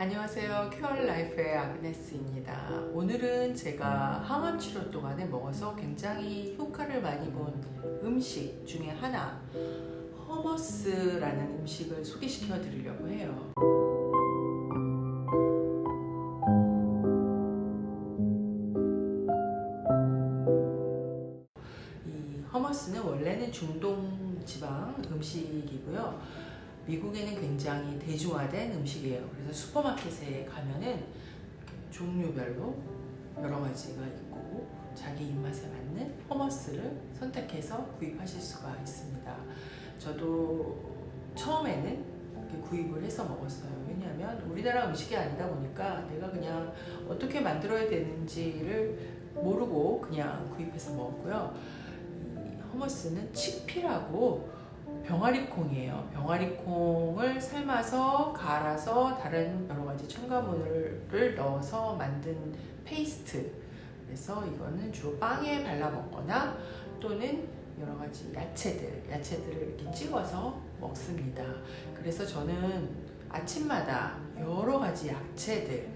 안녕하세요. 큐얼 라이프의 아그네스입니다. 오늘은 제가 항암 치료 동안에 먹어서 굉장히 효과를 많이 본 음식 중에 하나, 허머스라는 음식을 소개시켜 드리려고 해요. 이 허머스는 원래는 중동 지방 음식이고요. 미국에는 굉장히 대중화된 음식이에요. 그래서 슈퍼마켓에 가면은 종류별로 여러 가지가 있고 자기 입맛에 맞는 허머스를 선택해서 구입하실 수가 있습니다. 저도 처음에는 구입을 해서 먹었어요. 왜냐하면 우리나라 음식이 아니다 보니까 내가 그냥 어떻게 만들어야 되는지를 모르고 그냥 구입해서 먹었고요. 이 허머스는 칙피라고 병아리 콩이에요. 병아리 콩을 삶아서 갈아서 다른 여러 가지 첨가물을 넣어서 만든 페이스트. 그래서 이거는 주로 빵에 발라 먹거나 또는 여러 가지 야채들, 야채들을 이렇게 찍어서 먹습니다. 그래서 저는 아침마다 여러 가지 야채들,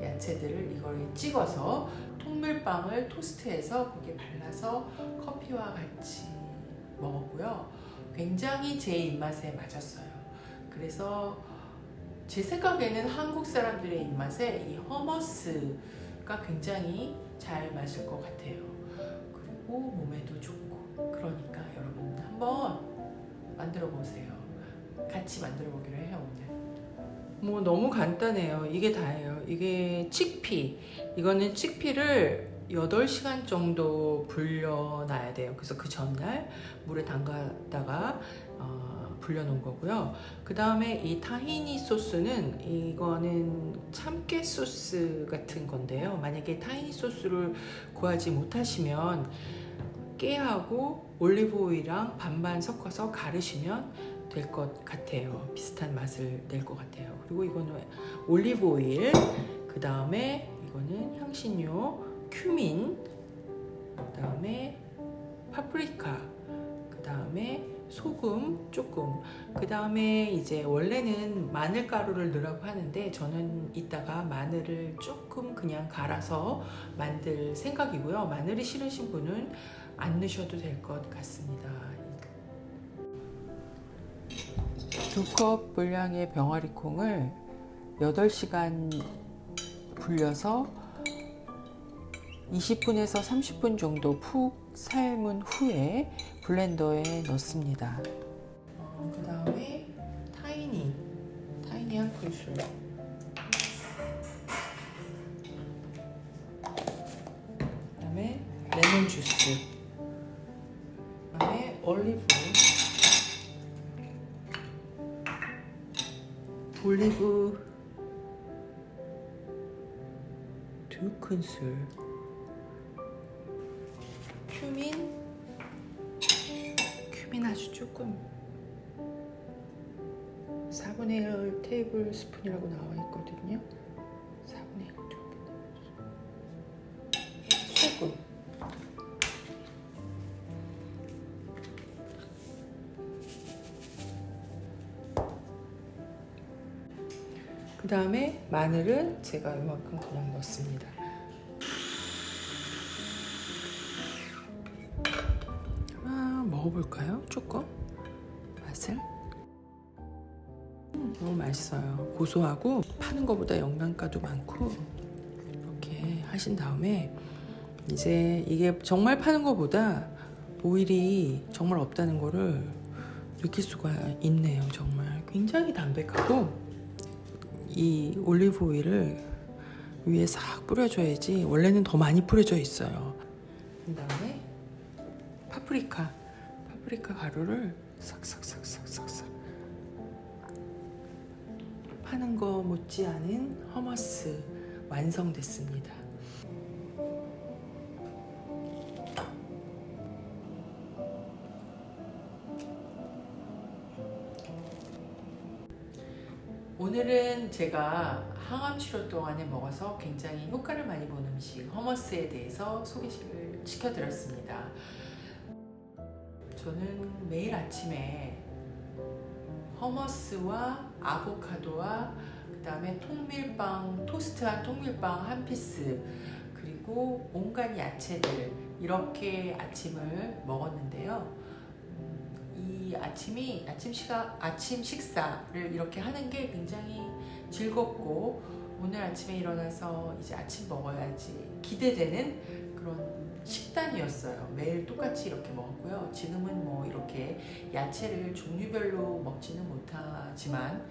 야채들을 이걸 찍어서 통밀빵을 토스트해서 거기에 발라서 커피와 같이 먹었고요. 굉장히 제 입맛에 맞았어요. 그래서 제 생각에는 한국 사람들의 입맛에 이 허머스가 굉장히 잘 맞을 것 같아요. 그리고 몸에도 좋고 그러니까 여러분 한번 만들어 보세요. 같이 만들어 보기로 해요 오늘. 뭐 너무 간단해요. 이게 다예요. 이게 칙피. 이거는 칙피를 8시간 정도 불려놔야 돼요. 그래서 그 전날 물에 담갔다가 어, 불려놓은 거고요. 그 다음에 이 타히니 소스는 이거는 참깨 소스 같은 건데요. 만약에 타히니 소스를 구하지 못하시면 깨하고 올리브 오일이랑 반반 섞어서 가르시면 될 것 같아요. 비슷한 맛을 낼 것 같아요. 그리고 이거는 올리브 오일, 그 다음에 이거는 향신료, 큐민, 그 다음에 파프리카, 그 다음에 소금 조금, 그 다음에 이제 원래는 마늘 가루를 넣으라고 하는데 저는 이따가 마늘을 조금 그냥 갈아서 만들 생각이고요. 마늘이 싫으신 분은 안 넣으셔도 될 것 같습니다. 두 컵 분량의 병아리 콩을 8시간 불려서 20분에서 30분 정도 푹 삶은 후에 블렌더에 넣습니다. 어, 그 다음에 타이니, 타이니 한 큰술. 그 다음에 레몬 주스. 그 다음에 올리브. 올리브 두 큰술. 큐민? 큐민 아주 조금 4분의 1 테이블 스푼이라고 나와 있거든요. 4분의 1 소금. 그 다음에 마늘은 제가 이만큼 그냥 넣습니다 먹어볼까요? 조금 맛을? 음, 너무 맛있어요. 고소하고 파는 것보다 영양가도 많고 이렇게 하신 다음에 이제 이게 정말 파는 것보다 오일이 정말 없다는 거를 느낄 수가 있네요 정말. 굉장히 담백하고 이 올리브 오일을 위에 싹 뿌려줘야지 원래는 더 많이 뿌려져 있어요. 그 다음에 파프리카 파프리카 가루를 싹싹싹싹싹싹 파는 거 못지않은 허머스 완성됐습니다. 오늘은 제가 항암 치료 동안에 먹어서 굉장히 효과를 많이 본 음식 허머스에 대해서 소개를 시켜드렸습니다. 저는 매일 아침에 허머스와 아보카도와 그 다음에 통밀빵, 토스트한 통밀빵 한 피스, 그리고 온갖 야채들 이렇게 아침을 먹었는데요. 음, 이 아침이 아침 시가 아침 식사를 이렇게 하는 게 굉장히 즐겁고 오늘 아침에 일어나서 이제 아침 먹어야지 기대되는 식단이었어요. 매일 똑같이 이렇게 먹었고요. 지금은 뭐 이렇게 야채를 종류별로 먹지는 못하지만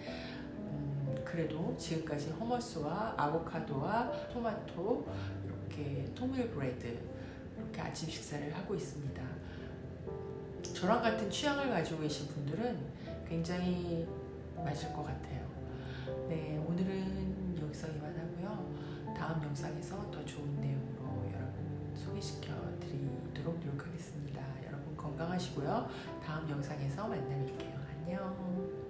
음, 그래도 지금까지 허머스와 아보카도와 토마토 이렇게 통밀 브레드 이렇게 아침 식사를 하고 있습니다. 저랑 같은 취향을 가지고 계신 분들은 굉장히 맞을 것 같아요. 네, 오늘은 여러분 건강하시고요. 다음 영상에서 만나 뵐게요. 안녕.